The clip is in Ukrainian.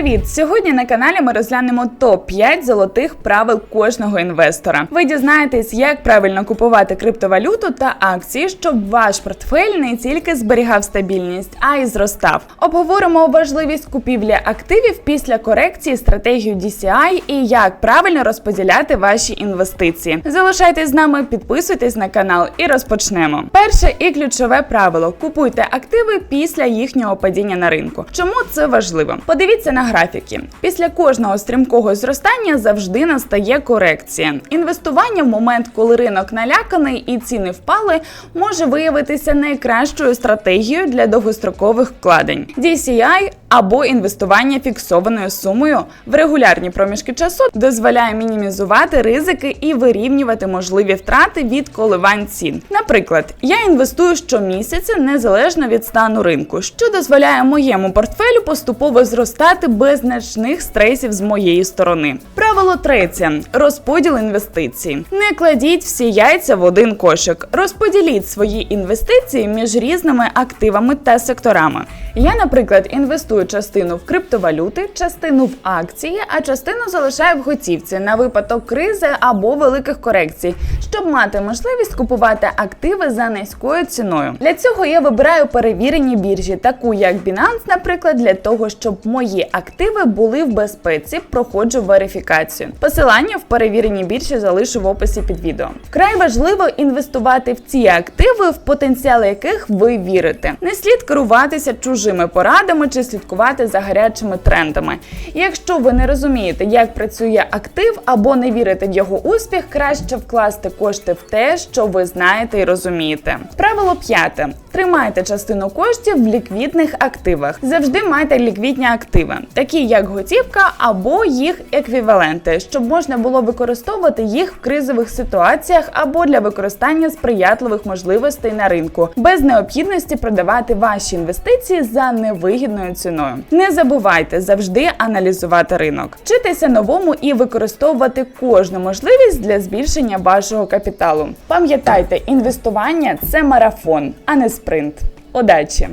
Привіт! Сьогодні на каналі ми розглянемо топ 5 золотих правил кожного інвестора. Ви дізнаєтесь, як правильно купувати криптовалюту та акції, щоб ваш портфель не тільки зберігав стабільність, а й зростав. Обговоримо важливість купівлі активів після корекції, стратегію DCI і як правильно розподіляти ваші інвестиції. Залишайтесь з нами, підписуйтесь на канал і розпочнемо. Перше і ключове правило: купуйте активи після їхнього падіння на ринку. Чому це важливо? Подивіться на графіки. Після кожного стрімкого зростання завжди настає корекція. Інвестування в момент, коли ринок наляканий і ціни впали, може виявитися найкращою стратегією для довгострокових вкладень. DCI або інвестування фіксованою сумою в регулярні проміжки часу дозволяє мінімізувати ризики і вирівнювати можливі втрати від коливань цін. Наприклад, я інвестую щомісяця незалежно від стану ринку, що дозволяє моєму портфелю поступово зростати без значних стресів з моєї сторони. Правило третє: розподіл інвестицій. Не кладіть всі яйця в один кошик. Розподіліть свої інвестиції між різними активами та секторами. Я, наприклад, інвестую частину в криптовалюти, частину в акції, а частину залишаю в готівці на випадок кризи або великих корекцій, щоб мати можливість купувати активи за низькою ціною. Для цього я вибираю перевірені біржі, таку як Binance, наприклад, для того, щоб мої активи були в безпеці, проходжу верифікацію. Посилання в перевірені біржі залишу в описі під відео. Вкрай важливо інвестувати в ті активи, в потенціал яких ви вірите. Не слід керуватися чужими порадами чи слідкувати за гарячими трендами. Якщо ви не розумієте, як працює актив або не вірите в його успіх, краще вкласти кошти в те, що ви знаєте і розумієте. Правило п'яте: тримайте частину коштів в ліквідних активах. Завжди майте ліквідні активи, такі як готівка або їх еквіваленти, щоб можна було використовувати їх в кризових ситуаціях або для використання сприятливих можливостей на ринку, без необхідності продавати ваші інвестиції за невигідною ціною. Не забувайте завжди аналізувати ринок, вчитися новому і використовувати кожну можливість для збільшення вашого капіталу. Пам'ятайте, інвестування це марафон, а не спринт. Удачі!